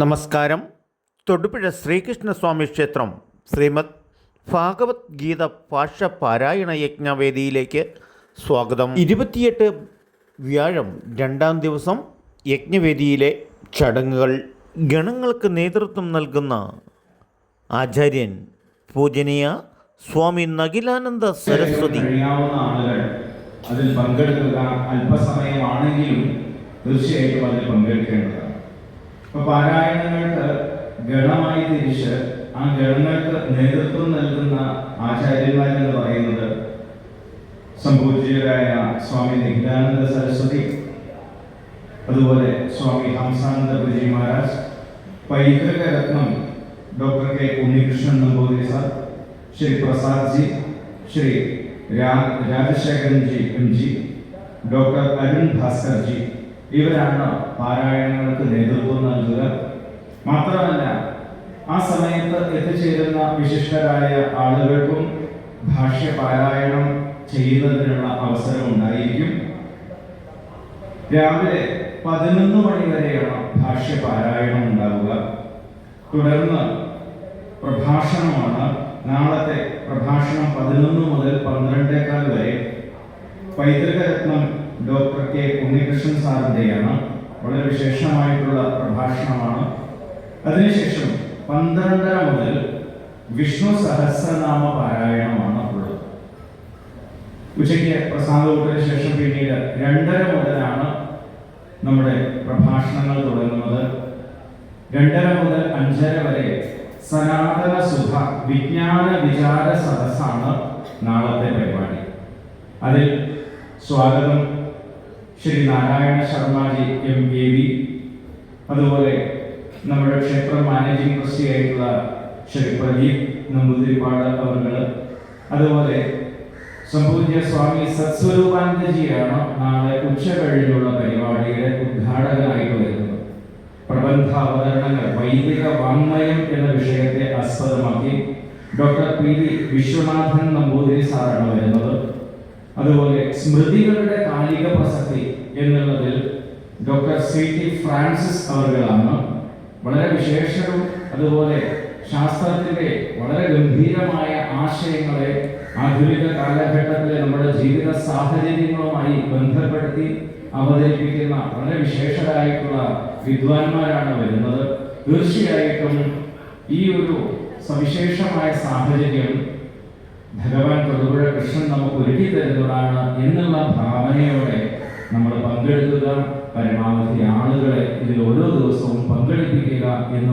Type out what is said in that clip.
നമസ്കാരം. തൊടുപുഴ ശ്രീകൃഷ്ണസ്വാമി ക്ഷേത്രം ശ്രീമദ് ഭാഗവത് ഗീത ഭാഷ പാരായണ യജ്ഞവേദിയിലേക്ക് സ്വാഗതം. ഇരുപത്തിയെട്ട് വ്യാഴം രണ്ടാം ദിവസം യജ്ഞവേദിയിലെ ചടങ്ങുകൾ. ഗണങ്ങൾക്ക് നേതൃത്വം നൽകുന്ന ആചാര്യൻ പൂജനീയ സ്വാമി നകിലാനന്ദ സരസ്വതി. അതിൽ പങ്കെടുക്കുക അല്പസമയമാണെങ്കിലും തീർച്ചയായിട്ടും അതിൽ പങ്കെടുക്കേണ്ടതാണ്. ഇപ്പൊ പാരായണങ്ങൾക്ക് ഗണമായി തിരിച്ച് ആ ഗണങ്ങൾക്ക് നേതൃത്വം നൽകുന്ന ആചാര്യന്മാരെന്ന് പറയുന്നത് സംപൂജ്യരായ സ്വാമി നിഖിലാനന്ദ സരസ്വതി അതുപോലെ സ്വാമി ഹംസാനന്ദ ഗുരുജി മഹാരാജ് പൈതൃക രത്നം doctor K Unnikrishnan Namboothiri sir Shri Prasad ji Shri Rajasekharan ji M G doctor Arun Bhaskar ji ഇവരാണ് പാരായണങ്ങൾക്ക് നേതൃത്വം നൽകുക. മാത്രമല്ല ആ സമയത്ത് എത്തിച്ചേരുന്ന വിശിഷ്ടരായ ആളുകൾക്കും ഭാഷ്യ പാരായണം ചെയ്യുന്നതിനുള്ള അവസരം ഉണ്ടായിരിക്കും രാവിലെ പതിനൊന്ന് മണി വരെയാണ് ഭാഷ്യ പാരായണം ഉണ്ടാവുക തുടർന്ന് പ്രഭാഷണമാണ് നാളത്തെ പ്രഭാഷണം പതിനൊന്ന് മുതൽ പന്ത്രണ്ടേക്കാൾ വരെ പൈതൃക രത്നം ഡോക്ടർ കെ ഉണ്ണികൃഷ്ണൻ സാറിന്റെയാണ് വളരെ വിശേഷമായിട്ടുള്ള പ്രഭാഷണമാണ്. അതിനുശേഷം പന്ത്രണ്ടര മുതൽ വിഷ്ണു സഹസ്രനാമ പാരായണമാണ് ഉള്ളത്. ഉച്ചയ്ക്ക് പ്രസാദത്തിന് ശേഷം പിന്നീട് രണ്ടര മുതലാണ് നമ്മുടെ പ്രഭാഷണങ്ങൾ തുടങ്ങുന്നത്. രണ്ടര മുതൽ അഞ്ചര വരെ സനാതന സുധ വിജ്ഞാന വിചാര സദസ്സാണ് നാളത്തെ പരിപാടി. അതിൽ സ്വാഗതം. Shri Narayana Sharmaji M. A. V. അതുപോലെ നമ്മുടെ ക്ഷേത്ര മാനേജിംഗ് ട്രസ്റ്റി ആയിട്ടുള്ള ശ്രീ പ്രദീപ് നമ്പൂതിരിപ്പാട് അവർ അതുപോലെ സംപൂജ്യ സ്വാമി സത്സ്വരൂപാനന്ദജിയാണ് നാളെ ഉച്ച കഴിഞ്ഞുള്ള പരിപാടിയുടെ ഉദ്ഘാടകനായിട്ട് വരുന്നത്. പ്രബന്ധ അവതരണങ്ങൾ വൈദിക വാങ്മയം എന്ന വിഷയത്തെ ആസ്പദമാക്കി doctor P. V. Viswanathan Namboothiri സാറാണ് വരുന്നത്. അതുപോലെ സ്മൃതികളുടെ കാലിക പ്രസക്തി എന്നുള്ളതിൽ ഡോക്ടർ സി ടി ഫ്രാൻസിസ് അവർകളാണ് വളരെ വിശേഷവും അതുപോലെ ശാസ്ത്രത്തിന്റെ വളരെ ഗംഭീരമായ ആശയങ്ങളെ ആധുനിക കാലഘട്ടത്തിലെ നമ്മുടെ ജീവിത സാഹചര്യങ്ങളുമായി ബന്ധപ്പെടുത്തി അവതരിപ്പിക്കുന്ന വളരെ വിശേഷരായിട്ടുള്ള വിദ്വാൻമാരാണ് വരുന്നത്. തീർച്ചയായിട്ടും ഈ ഒരു സവിശേഷമായ സാഹചര്യം ഭഗവാൻ തൊടുപുഴ കൃഷ്ണൻ നമുക്ക് ഒരുക്കി തരുന്നതാണ് എന്നുള്ള ഭാവനയോടെ നമ്മൾ പങ്കെടുക്കുക പരമാവധി ആളുകളെ ഇതിൽ ഓരോ ദിവസവും പങ്കെടുപ്പിക്കുക എന്ന്